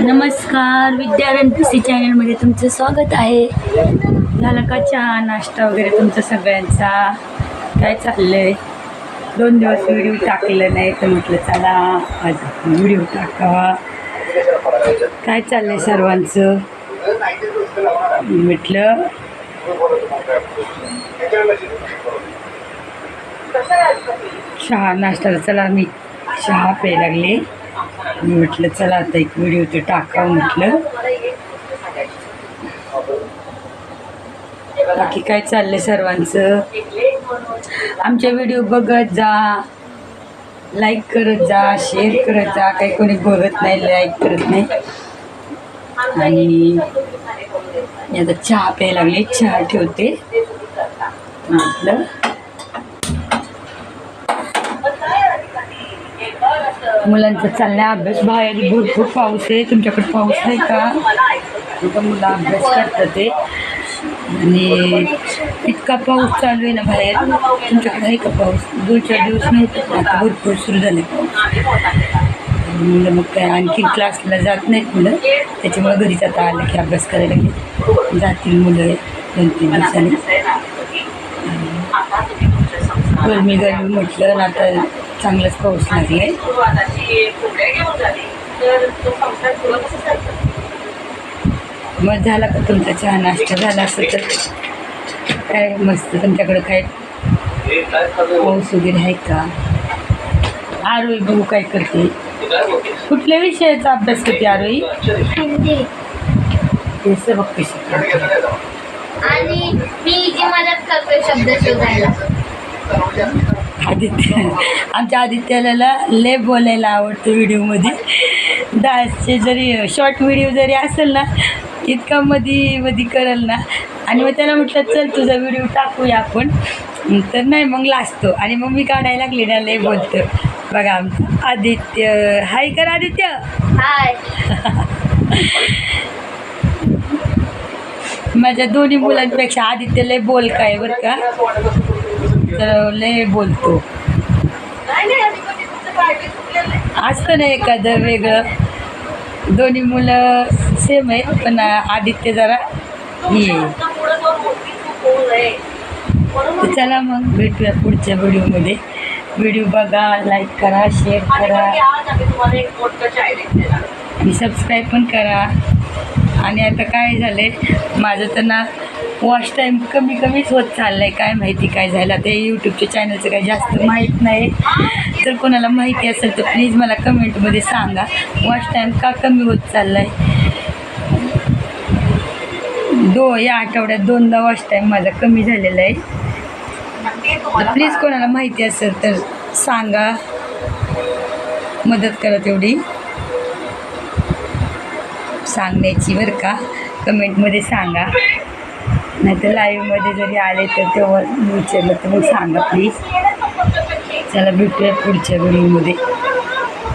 नमस्कार Vidyaranya P C चॅनलमध्ये तुमचं स्वागत आहे. झालं का चहा नाश्ता वगैरे तुमचा सगळ्यांचा. काय चाललंय? दोन दिवस व्हिडिओ टाकलेलं नाही तर म्हटलं चला आज व्हिडिओ टाकावा. काय चाललंय सर्वांचं? म्हटलं चहा नाश्त्याला चला मी चहा प्यायला लागले. मी म्हटलं चला आता एक व्हिडिओ ते टाकावं म्हटलं. बाकी काय चाललंय सर्वांचं? आमच्या व्हिडिओ बघत जा लाईक करत जा शेअर करत जा. काही कोणी बघत नाही लाईक करत नाही. आणि आता चहा प्यायला लागली चहा ठेवते. म्हटलं मुलांचा चाललाय अभ्यास. बाहेर भरपूर पाऊस आहे. तुमच्याकडे पाऊस आहे का? इथं मुलं अभ्यास करतात ते. आणि इतका पाऊस चालू आहे ना बाहेर. तुमच्याकडे आहे का पाऊस? दोन चार दिवस नव्हतं. आता भरपूर सुरू झाले मुलं मग काय आणखीन क्लासला जात नाहीत मुलं. त्याच्यामुळे घरीच आता आलं की अभ्यास करायला गेले जातील मुलं दोन तीन दिवसांनी. गरमी गरमी म्हटलं ना आता चांगलाच पाऊस लागलाय मग झाला का तुमचा चहा? नाश्ता झाला असं तर काय मस्त तुमच्याकडं काय पाऊस वगैरे आहे का? आरोही बघू काय करते. कुठल्या विषयाचा अभ्यास करते आरोही? हिंदी. ते करते आणि मी जी मदत करते शब्द शोधायला. आदित्य. आमच्या आदित्याला लय बोलायला आवडतं व्हिडिओमध्ये. डान्सचे जरी शॉर्ट व्हिडिओ जरी असेल ना इतका मधी मधी करेल ना. आणि मग त्याला म्हटलं चल तुझा व्हिडिओ टाकूया आपण. तर नाही मग लाजतो. आणि मग मी काढायला लागले ना लय बोलतं. बघा आमचं आदित्य. हाय कर आदित्य. हाय माझ्या दोन्ही मुलांपेक्षा आदित्य लय बोल काय बरं का. तर लय बोलतो. असतं ना एखादं वेगळं. दोन्ही मुलं सेम आहेत पण आदित्य जरा हे. चला मग भेटूया पुढच्या व्हिडिओमध्ये. व्हिडिओ बघा लाईक करा शेअर करा. आणि सबस्क्राईब पण करा. आणि आता काय झालं माझं तर ना वॉच टाईम कमी कमीच होत चाललं आहे काय माहिती काय झालं? ते यूट्यूबच्या चॅनलचं काही जास्त माहीत नाही. तर कोणाला माहिती असेल तर प्लीज मला कमेंटमध्ये सांगा. वॉच टाईम का कमी होत चालला आहे दो या आठवड्यात दोनदा वॉच टाईम माझा कमी झालेला आहे. तर प्लीज कोणाला माहिती असेल तर सांगा. मदत करा तेवढी. सांगण्याची बरं का. कमेंटमध्ये सांगा. नाहीतर लाईव्हमध्ये जरी आले तर तेव्हा विचारलं तर मग सांगा प्लीज चला भेटूया पुढच्या व्हिडिओमध्ये